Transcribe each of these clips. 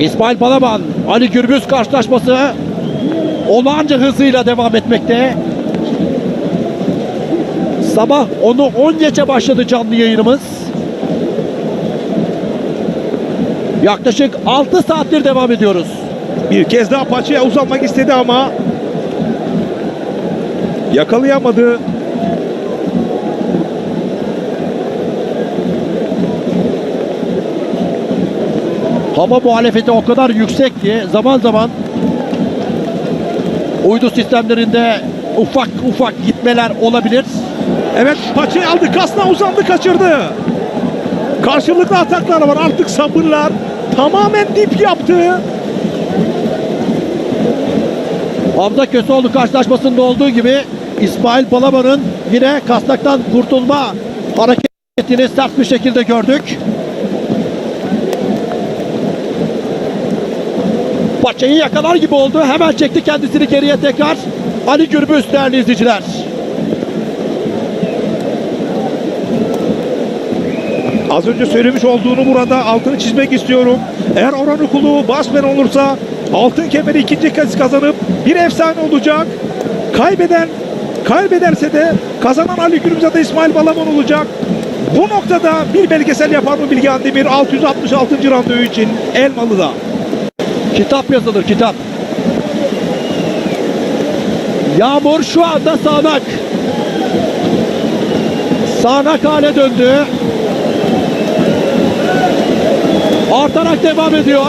İsmail Balaban, Ali Gürbüz karşılaşması olağanca hızıyla devam etmekte. Sabah onu 10 geçe başladı canlı yayınımız. Yaklaşık 6 saattir devam ediyoruz. Bir kez daha paçaya uzanmak istedi ama yakalayamadı. Hava muhalefeti o kadar yüksek ki zaman zaman uydu sistemlerinde ufak ufak gitmeler olabilir. Evet paçayı aldı. Kasna uzandı kaçırdı. Karşılıklı ataklar var. Artık sabırlar tamamen dip yaptı. Hamza Köseoğlu karşılaşmasında olduğu gibi İsmail Balaban'ın yine kasnaktan kurtulma hareketini sert bir şekilde gördük. Paçayı yakalar gibi oldu. Hemen çekti kendisini geriye tekrar. Ali Gürbüz değerli izleyiciler. Az önce söylemiş olduğunu burada altını çizmek istiyorum. Eğer Orhan Ukulu basmen olursa altın kemeri ikinci kez kazanıp bir efsane olacak. Kaybeden kaybederse de kazanan Ali Gürbüz da İsmail Balaban olacak. Bu noktada bir belgesel yapar mı Bilgehan Demir 666. randevu için Elmalı'da. Kitap yazılır kitap. Yağmur şu anda sağanak. Sağanak hale döndü. Artarak devam ediyor.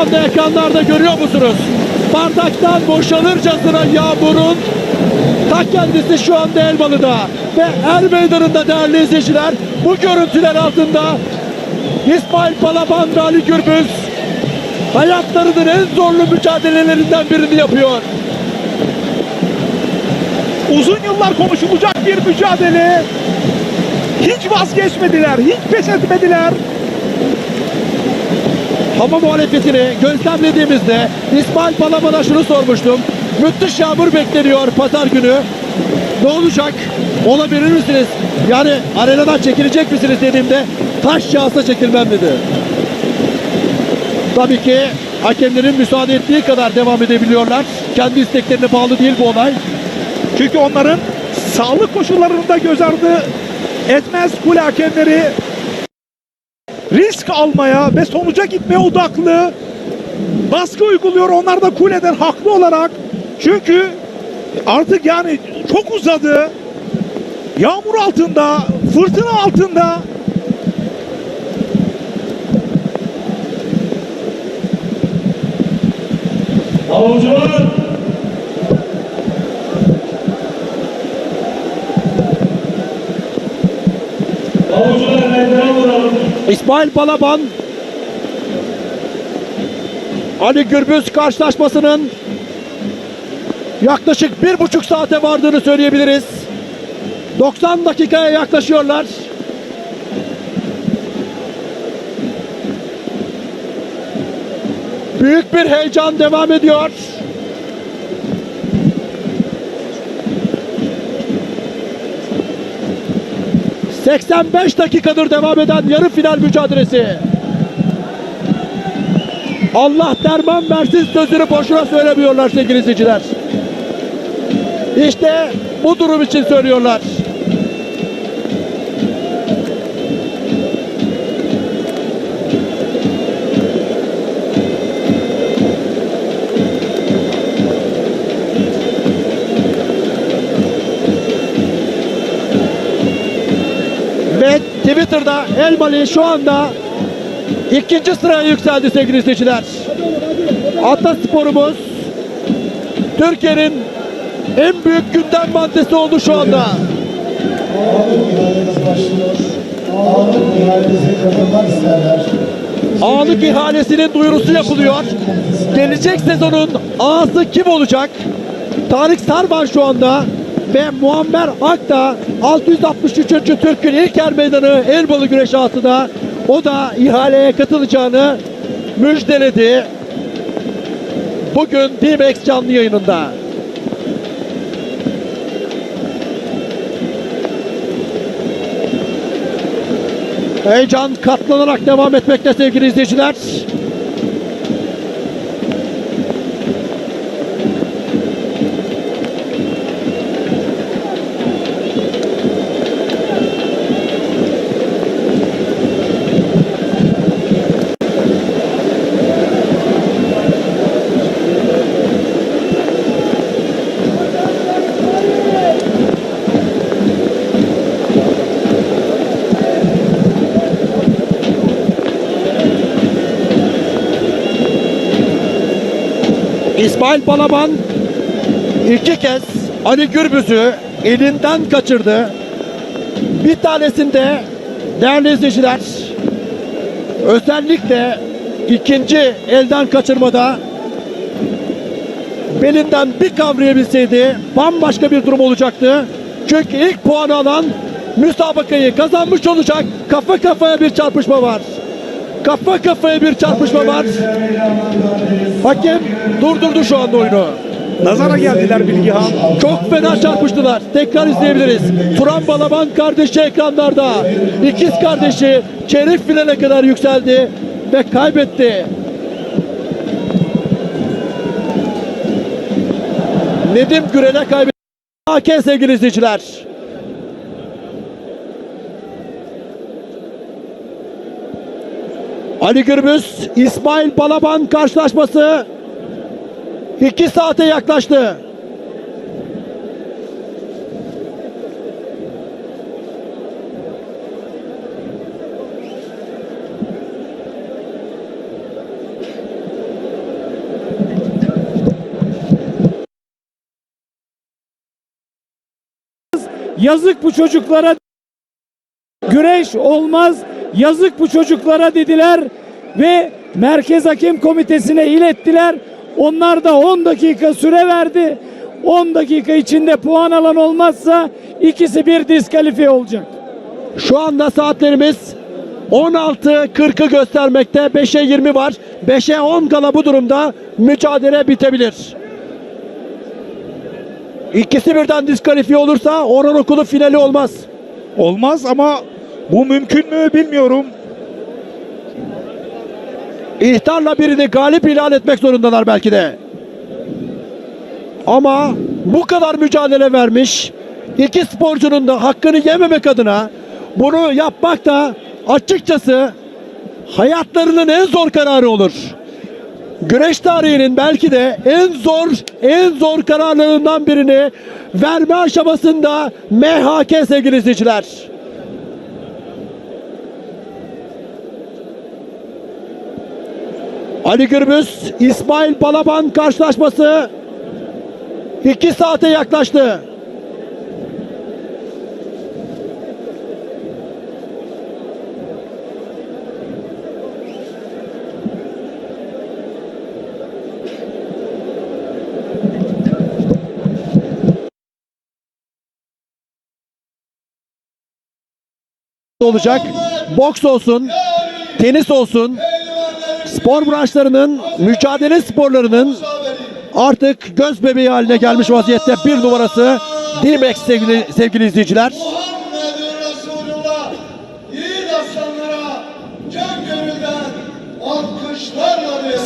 Anda ekranlarda görüyor musunuz? Bardaktan boşalırcasına yağmurun ta kendisi şu anda Elmalı'da. Ve Er Meydanı'nda değerli izleyiciler bu görüntüler altında İsmail Balaban ve Ali Gürbüz hayatlarının en zorlu mücadelelerinden birini yapıyor. Uzun yıllar konuşulacak bir mücadele. Hiç vazgeçmediler, hiç pes etmediler. Hava muhalefetini gözlemlediğimizde İsmail Balaban'a şunu sormuştum. Müthiş yağmur bekleniyor pazar günü. Ne olacak? Olabilir misiniz? Yani arenadan çekilecek misiniz dediğimde taş yağsa çekilmem dedi. Tabii ki hakemlerin müsaade ettiği kadar devam edebiliyorlar. Kendi isteklerine bağlı değil bu olay. Çünkü onların sağlık koşullarını da göz ardı etmez kule hakemleri risk almaya ve sonuca gitmeye odaklı baskı uyguluyor. Onlar da kuleden haklı olarak. Çünkü artık yani çok uzadı. Yağmur altında, fırtına altında Avcılar. İsmail Balaban Ali Gürbüz karşılaşmasının yaklaşık bir buçuk saate vardığını söyleyebiliriz. 90 dakikaya yaklaşıyorlar. Büyük bir heyecan devam ediyor. ...85 dakikadır devam eden yarı final mücadelesi. Allah derman versin sözünü boşuna söylemiyorlar sevgili izleyiciler. İşte bu durum için söylüyorlar. Twitter'da Elmalı şu anda ikinci sıraya yükseldi sevgili izleyiciler. Atasporumuz Türkiye'nin en büyük gündem maddesi oldu şu anda. Ağlık ihalesinin duyurusu yapılıyor. Gelecek sezonun ağası kim olacak? Tarık Sarban şu anda ve Muammer Ak da 663. Türk'ün ilk er meydanı Elbalı Güreş Ağası'da o da ihaleye katılacağını müjdeledi. Bugün D-Max canlı yayınında. Heyecan katlanarak devam etmekte sevgili izleyiciler. İsmail Balaban iki kez Ali Gürbüz'ü elinden kaçırdı. Bir tanesinde değerli izleyiciler özellikle ikinci elden kaçırmada belinden bir kavrayabilseydi bambaşka bir durum olacaktı. Çünkü ilk puanı alan müsabakayı kazanmış olacak. Kafa kafaya bir çarpışma var. Kafa kafaya bir çarpışma var. Hakem durdurdu şu anda oyunu. Nazara geldiler Bilgihan. Çok fena çarpıştılar. Tekrar izleyebiliriz. Turan Balaban kardeşi ekranlarda. İkiz kardeşi çeyrek finale kadar yükseldi ve kaybetti. Nedim Gürel'e kaybetti. Hakem sevgili izleyiciler. Ali Gürbüz, İsmail Balaban karşılaşması 2 saate yaklaştı. Yazık bu çocuklara güreş olmaz. Yazık bu çocuklara dediler ve Merkez Hakem Komitesi'ne ilettiler. Onlar da 10 dakika süre verdi. 10 dakika içinde puan alan olmazsa ikisi bir diskalifiye olacak. Şu anda saatlerimiz 16.40'ı göstermekte. 5'e 20 var. 5'e 10 kala bu durumda mücadele bitebilir. İkisi birden diskalifiye olursa Orhan Okulu finali olmaz. Olmaz ama bu mümkün mü bilmiyorum. İhtarla birini galip ilan etmek zorundalar belki de. Ama bu kadar mücadele vermiş iki sporcunun da hakkını yememek adına bunu yapmak da açıkçası hayatlarının en zor kararı olur. Güreş tarihinin belki de en zor en zor kararlarından birini verme aşamasında MHK sevgili izleyiciler. Ali Gürbüz, İsmail Balaban karşılaşması 2 saate yaklaştı. olacak. Boks olsun, tenis olsun, spor branşlarının, mücadele sporlarının artık göz bebeği haline gelmiş vaziyette bir numarası D-Max sevgili, sevgili izleyiciler.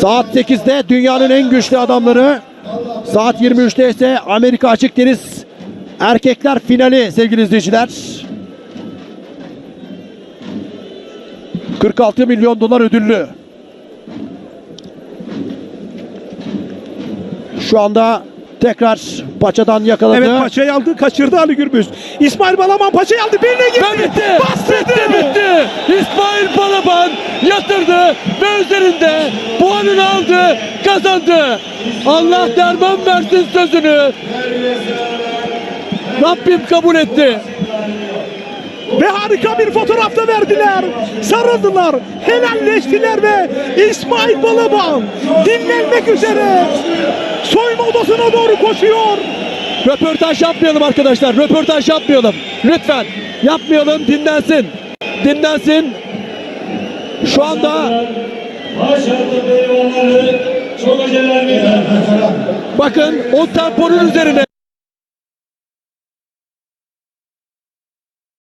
Saat 8'de dünyanın en güçlü adamları, saat 23'te ise Amerika Açık Deniz Erkekler finali sevgili izleyiciler. 46 milyon dolar ödüllü. Şu anda tekrar paçadan yakaladı. Evet paçayı aldı kaçırdı Ali Gürbüz. İsmail Balaban paçayı aldı birine gitti. Ve bitti. Bastırdı. Bitti bitti. İsmail Balaban yatırdı ve üzerinde puanını aldı, kazandı. Allah derman versin sözünü. Rabbim kabul etti. ve harika bir fotoğraf da verdiler. Sarıldılar, helalleştiler ve İsmail Balaban dinlenmek üzere soyunma odasına doğru koşuyor. Röportaj yapmayalım arkadaşlar. Röportaj yapmayalım. Lütfen yapmayalım. Dinlensin. Dinlensin. Şu anda bakın o temponun üzerine